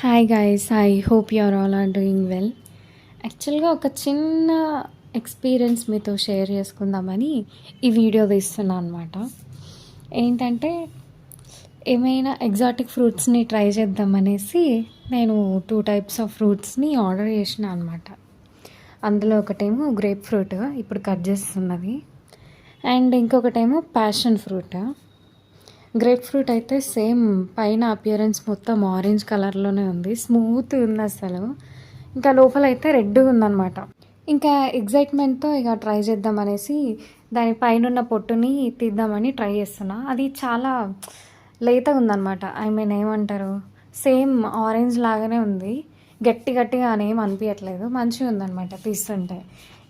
Hi guys I hope you're all are doing well యాక్చువల్గా ఒక చిన్న ఎక్స్పీరియన్స్ మీతో షేర్ చేసుకుందామని ఈ వీడియో తీస్తున్నాను అనమాట ఏంటంటే ఏమైనా ఎగ్జాటిక్ ఫ్రూట్స్ని ట్రై చేద్దామనేసి నేను టూ టైప్స్ ఆఫ్ ఫ్రూట్స్ని ఆర్డర్ చేసిన అనమాట అందులో ఒకటేమో గ్రేప్ ఫ్రూట్ ఇప్పుడు కట్ చేస్తున్నది. అండ్ ఇంకొకటేమో ప్యాషన్ ఫ్రూట్ గ్రేప్ ఫ్రూట్ అయితే సేమ్ పైన అపియరెన్స్ మొత్తం ఆరెంజ్ కలర్లోనే ఉంది. స్మూత్ ఉంది అసలు. ఇంకా లోపల అయితే రెడ్గా ఉందన్నమాట. ఇంకా ఎగ్జైట్మెంట్తో ఇక ట్రై చేద్దాం అనేసి దాని పైన ఉన్న పొట్టుని తీద్దామని ట్రై చేస్తున్నా. అది చాలా లేతగా ఉందన్నమాట. ఐ మీన్ ఏమంటారు? సేమ్ ఆరెంజ్ లాగానే ఉంది. గట్టి గట్టిగా అని అనిపించట్లేదు మంచిగా ఉందన్నమాట తీస్తుంటే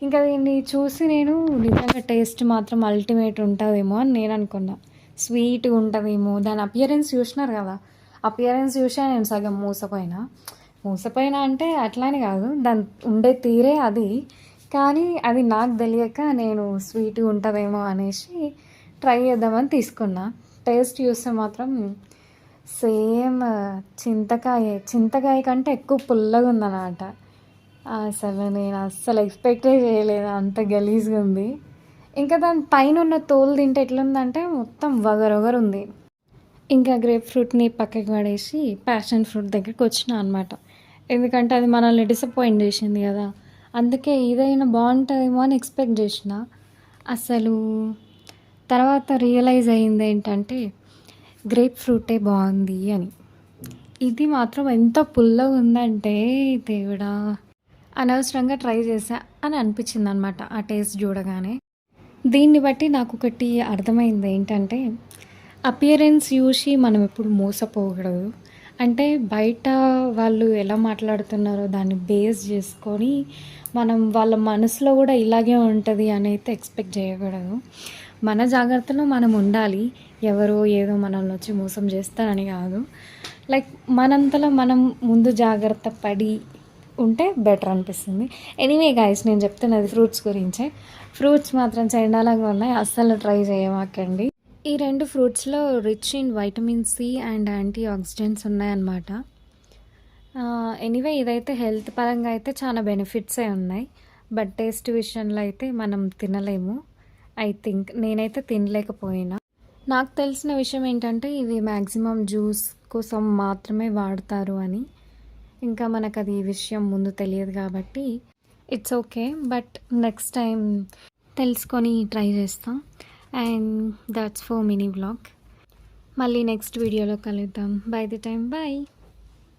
ఇంకా దీన్ని చూసి నేను నిజంగా టేస్ట్ మాత్రం అల్టిమేట్ ఉంటుందేమో అని నేను అనుకున్నా. స్వీట్గా ఉంటుందేమో. దాని అపియరెన్స్ చూసినారు కదా. అపియరెన్స్ చూసా నేను సగం మూసపోయినా. మూసపోయినా అంటే అట్లానే కాదు. దాని ఉండే తీరే అది. కానీ అది నాకు తెలియక నేను స్వీట్ ఉంటుందేమో అనేసి ట్రై చేద్దామని తీసుకున్నా. టేస్ట్ చూస్తే మాత్రం సేమ్ చింతకాయ. చింతకాయ కంటే ఎక్కువ పుల్లగా ఉందన్నమాట. అసలు నేను అస్సలు ఎక్స్పెక్టే చేయలేదు. అంత గలీజ్గా ఉంది. ఇంకా దాని పైన ఉన్న తోలు తింటే ఎట్లుందంటే మొత్తం వగరొగరు ఉంది. ఇంకా గ్రేప్ ఫ్రూట్ని పక్కకి పడేసి ప్యాషన్ ఫ్రూట్ దగ్గరికి వచ్చిన అనమాట ఎందుకంటే అది మనల్ని డిసప్పాయింట్ చేసింది కదా. అందుకే ఏదైనా బాగుంటుందేమో అని ఎక్స్పెక్ట్ చేసిన. అసలు తర్వాత రియలైజ్ అయింది ఏంటంటే గ్రేప్ ఫ్రూటే బాగుంది అని. ఇది మాత్రం ఎంత పుల్లగా ఉందంటే దేవుడా. అనవసరంగా ట్రై చేసా అని అనిపించింది అనమాట ఆ టేస్ట్ చూడగానే. దీన్ని బట్టి నాకు ఒకటి అర్థమైంది ఏంటంటే అపియరెన్స్ చూసి మనం ఎప్పుడు మోసపోకూడదు. అంటే బయట వాళ్ళు ఎలా మాట్లాడుతున్నారో దాన్ని బేస్ చేసుకొని మనం వాళ్ళ మనసులో కూడా ఇలాగే ఉంటుంది అని అయితే ఎక్స్పెక్ట్ చేయకూడదు. మన జాగ్రత్తలో మనం ఉండాలి. ఎవరో ఏదో మనల్ని వచ్చి మోసం చేస్తారని కాదు. లైక్ మనంతలో మనం ముందు జాగ్రత్త పడి ఉంటే బెటర్ అనిపిస్తుంది. ఎనీవే గాయస్ నేను చెప్తున్నది ఫ్రూట్స్ గురించే. ఫ్రూట్స్ మాత్రం చైనాలాగా ఉన్నాయి. అస్సలు ట్రై చేయమాకండి. ఈ రెండు ఫ్రూట్స్లో rich in vitamin C and antioxidants ఉన్నాయన్నమాట. ఎనీవే ఇదైతే హెల్త్ పరంగా అయితే చాలా బెనిఫిట్సే ఉన్నాయి. బట్ టేస్ట్ విషయంలో అయితే మనం తినలేము. ఐ థింక్ నేనైతే తినలేకపోయినా. నాకు తెలిసిన విషయం ఏంటంటే ఇవి మ్యాక్సిమం జ్యూస్ కోసం మాత్రమే వాడతారు అని. ఇంకా మనకు అది ఈ విషయం ముందు తెలియదు కాబట్టి it's okay but next time తెలుసుకొని ట్రై చేస్తాం. And that's for mini blog మళ్ళీ నెక్స్ట్ వీడియోలో కలుద్దాం. By the time bye